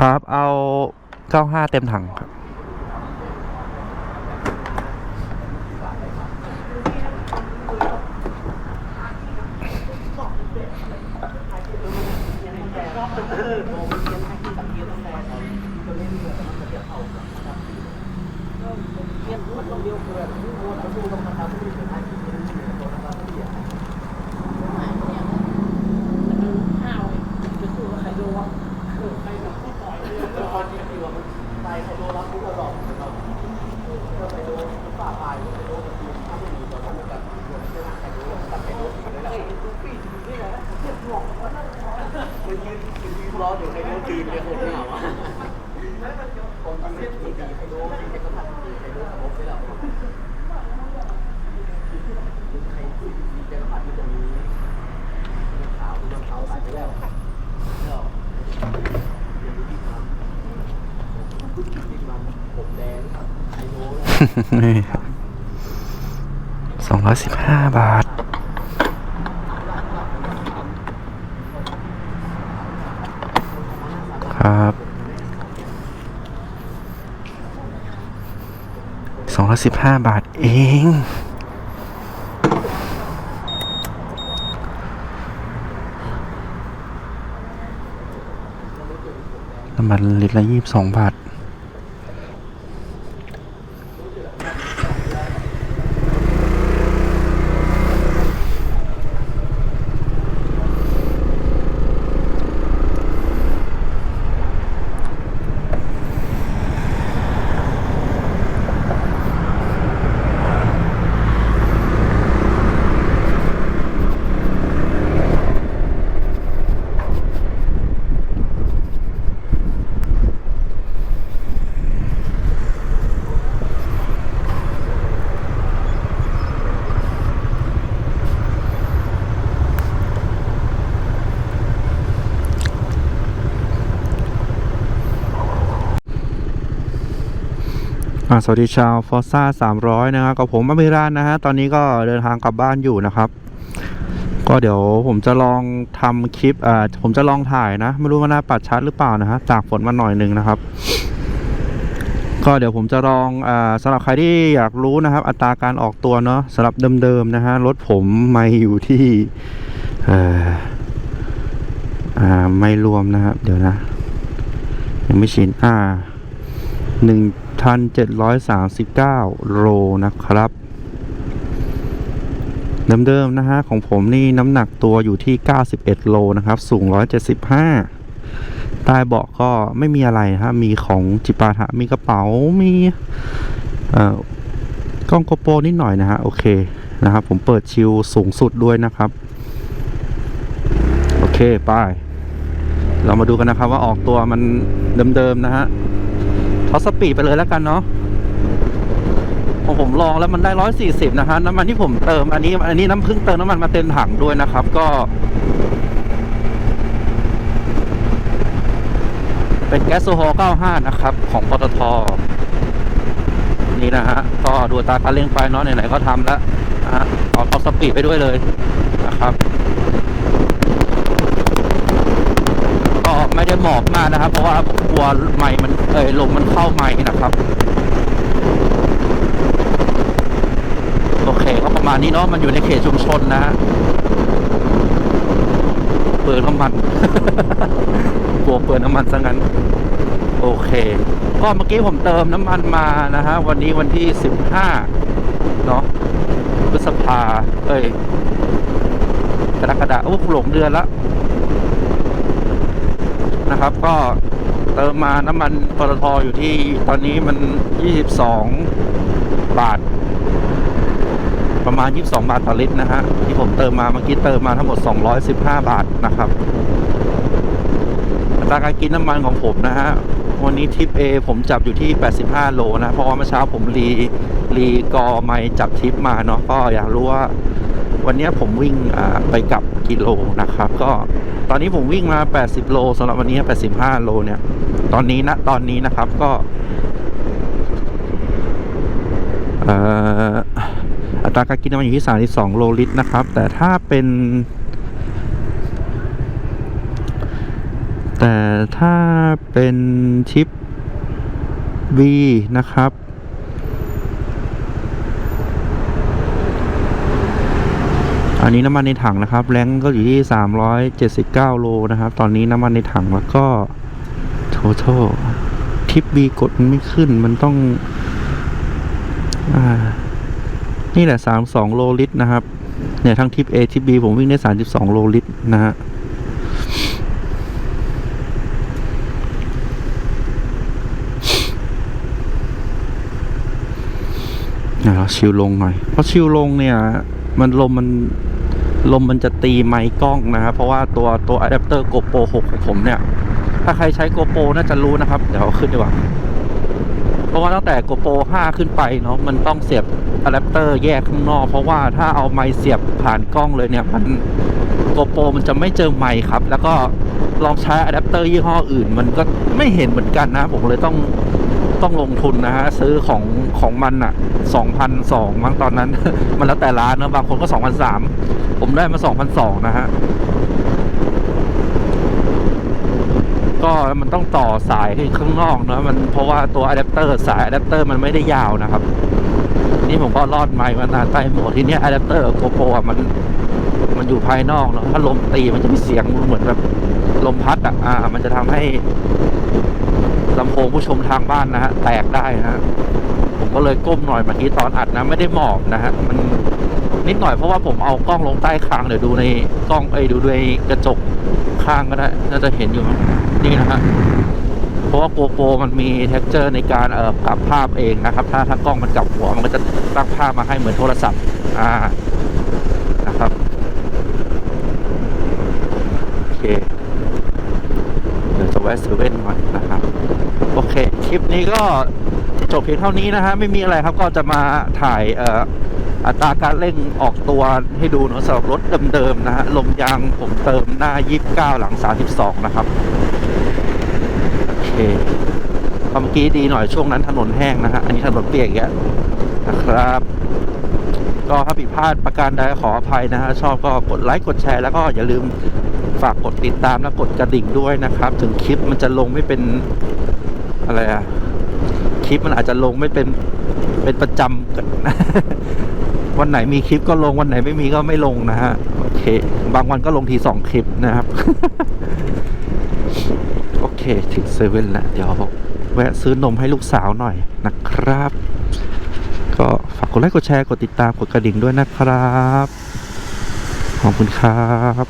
ครับ เอา95เต็มถังครับรอเดี๋ยวใครรู้ทีม เนี่ยคนเหงาอะคนทำไม่ดีใครรู้ทีมเนี่ยก็ทำดีใครรู้สมบไม่หรอกใครที่ดีจะผ่านที่ตรงนี้ขาวที่ขาวผ่ไปแล้วก็เดี๋ยวที่ทำที่ทำผมแดงใครรู้นี่สองร้อยสิบห้าบาท ยสิบห้าบาทเอง น้ำมันลิตรละยี่สิบสองบาท สวัสดีชาวฟอร์ซ่า300นะครับกับผมอเมรานนะฮะ ตอนนี้ก็เดินทางกลับบ้านอยู่นะครับ ก็เดี๋ยวผมจะลองทำคลิปอ่าผมจะลองถ่ายนะ ไม่รู้ว่าหน้าปัดชัดหรือเปล่านะฮะตากฝนมาหน่อยหนึ่งนะครับ ก็เดี๋ยวผมจะลองอ่าสำหรับใครที่อยากรู้นะครับ อัตราการออกตัวเนาะสำหรับเดิมๆนะฮะรถผมไม่อยู่ที่เอ่ออ่าไม่รวมนะครับ เดี๋ยวนะ ยังไม่ชินอ่าหนึ่ง พันเจ็ดร้อยสามสิบเก้าโลนะครับ เดิมๆนะฮะของผมนี่น้ำหนักตัวอยู่ที่ 91 โลนะครับ สูง 175ใต้เบาะก็ไม่มีอะไรฮะมีของจิปาถะมีกระเป๋ามีเอ่อกล้องโกโปรนิดหน่อยนะฮะโอเคนะครับผมเปิดชิลสูงสุดด้วยนะครับ โอเคไป้เรามาดูกันนะครับว่าออกตัวมันเดิมๆนะฮะ ท็อสปีดไปเลยแล้วกันเนาะของผมลองแล้วมันได้ร้อยสี่สิบนะฮะน้ำมันที่ผมเติมอันนี้ อันนี้น้ำพึ่งเติมน้ำมันมาเต็มถังด้วยนะครับ ก็ เป็นแก๊สโซฮอล์95 นะครับ ของปตทนี่นะฮะ ก็ดูตาการเร่งไฟเนาะไหนๆก็ทำแล้วนะฮะเอาท็อสปีดไปด้วยเลยนะครับ ก็ ไม่ได้หมอบมากนะครับ เพราะว่ากลัวไม้มันเอยลมมันเข้าไม้นะครับโอเคก็ประมาณนี้เนาะมันอยู่ในเขตชุมชนนะฮะเปิดน้ำมันกลัวเปิดน้ำมันซะงั้น โอเค ก็เมื่อกี้ผมเติมน้ำมันมานะฮะวันนี้วันที่สิบห้าเนาะพฤษภาเอ้ยกรกฎาคมโอ้หลงเดือนละ นะครับ ก็เติมมาน้ำมันปตทอยู่ที่ตอนนี้มัน 22 บาท ประมาณ 22 บาทต่อลิตรนะฮะที่ผมเติมมาเมื่อกี้เติมมาทั้งหมด 215 บาทนะครับอัตราการกินน้ำมันของผมนะฮะวันนี้ทิป A ผมจับอยู่ที่ 85 โลนะ เพราะว่าเมื่อเช้าผมรีรีกอไม่จับทิปมาเนาะก็อยากรู้ว่า วันนี้ผมวิ่งไปกับกิโลนะครับ ก็ตอนนี้ผมวิ่งมา 80 โลสำหรับวันนี้ 85 โลเนี่ย ตอนนี้นะตอนนี้นะครับก็อัตราการกินน้ำมันอยู่ที่ 32 โลลิตรนะครับ แต่ถ้าเป็น แต่ถ้าเป็นชิป V นะครับ อันนี้น้ำมันในถังนะครับ แรงก็อยู่ที่ 379 โลนะครับ ตอนนี้น้ำมันในถังแล้วก็ total ทิป B กดไม่ขึ้นมันต้องอนี่แหละ 32 โลลิตรนะครับ เนี่ยทั้งทิป A ทิป B ผมวิ่งได้ 32 โลลิตรนะฮะเดี๋ยเราชิวลงหน่อย เพราะชิวลงเนี่ย มันลมมัน ลมมันจะตีไมค์กล้องนะครับเพราะว่าตัวตัวอะแดปเตอร์ GoPro 6 ของผมเนี่ย ถ้าใครใช้ GoPro น่าจะรู้นะครับ เดี๋ยวขึ้นดีกว่า เพราะว่าตั้งแต่ GoPro 5 ขึ้นไปเนาะมันต้องเสียบอะแดปเตอร์แยกข้างนอก เพราะว่าถ้าเอาไมค์เสียบผ่านกล้องเลยเนี่ย มัน GoPro มันจะไม่เจอไมค์ครับ แล้วก็ลองใช้อะแดปเตอร์ยี่ห้ออื่น มันก็ไม่เห็นเหมือนกันนะ ผมเลยต้อง ต้องลงทุนนะฮะซื้อของของมันอะสองพันสองมั้งตอนนั้น มันแล้วแต่ร้านนะบางคนก็สองพันสามผมได้มาสองพันสองนะฮะก็มันต้องต่อสายให้ข้างนอกเนอะมันเพราะว่าตัวอะแดปเตอร์สายอะแดปเตอร์มันไม่ได้ยาวนะครับ นี่ผมก็รอดไมค์มานานใต้หมวกทีเนี้อะแดปเตอร์โกโปรมันมันอยู่ภายนอกเนาะถ้าลมตีมันจะมีเสียงเหมือนแบบ ลมพัดอะอ่า มันจะทำให้ลำโพงผู้ชมทางบ้านนะฮะแตกได้นะฮะผมก็เลยก้มหน่อยเมื่อกี้ตอนอัดนะ ไม่ได้หมอบนะฮะมันนิดหน่อยเพราะว่าผมเอากล้องลงใต้คางเดี๋ยวดูในกล้องไอ้ยดูในกระจกข้างก็ได้ น่าจะเห็นอยู่มั้งนี่นะฮะเพราะว่าโกโปรมันมีเท็กเจอร์ในการเอ่อกลับภาพเองนะครับ ถ้าถ้ากล้องมันกลับหัวมันก็จะตั้งภาพมาให้เหมือนโทรศัพท์ อ่านะครับโอเค แวะเซเว่นหน่อยนะครับ โอเค คลิปนี้ก็จบเพียงเท่านี้นะฮะ ไม่มีอะไรครับก็จะมาถ่ายเอ่ออัตราการเร่งออกตัวให้ดูเนอะสำหรับรถเดิมๆนะฮะ ลมยางผมเติมหน้า 29 หลัง 32 นะครับ โอเคเมื่อกี้ดีหน่อยช่วงนั้นถนนแห้งนะฮะ อันนี้ถนนเปียกแล้วนะครับ ก็ถ้าผิดพลาดประการใดขออภัยนะฮะ ชอบก็กดไลค์กดแชร์แล้วก็อย่าลืม ฝากกดติดตามและกดกระดิ่งด้วยนะครับ ถึงคลิปมันจะลงไม่เป็นอะไรอะคลิปมันอาจจะลงไม่เป็นเป็นประจำวันไหนมีคลิปก็ลงวันไหนไม่มีก็ไม่ลงนะฮะโอเค บางวันก็ลงทีสองคลิปนะครับ โอเคถึงเซเว่นแล้วเดี๋ยวแวะซื้อนมให้ลูกสาวหน่อยนะครับ ก็ฝากกดไลค์กดแชร์กดติดตามกดกระดิ่งด้วยนะครับ ขอบคุณครับ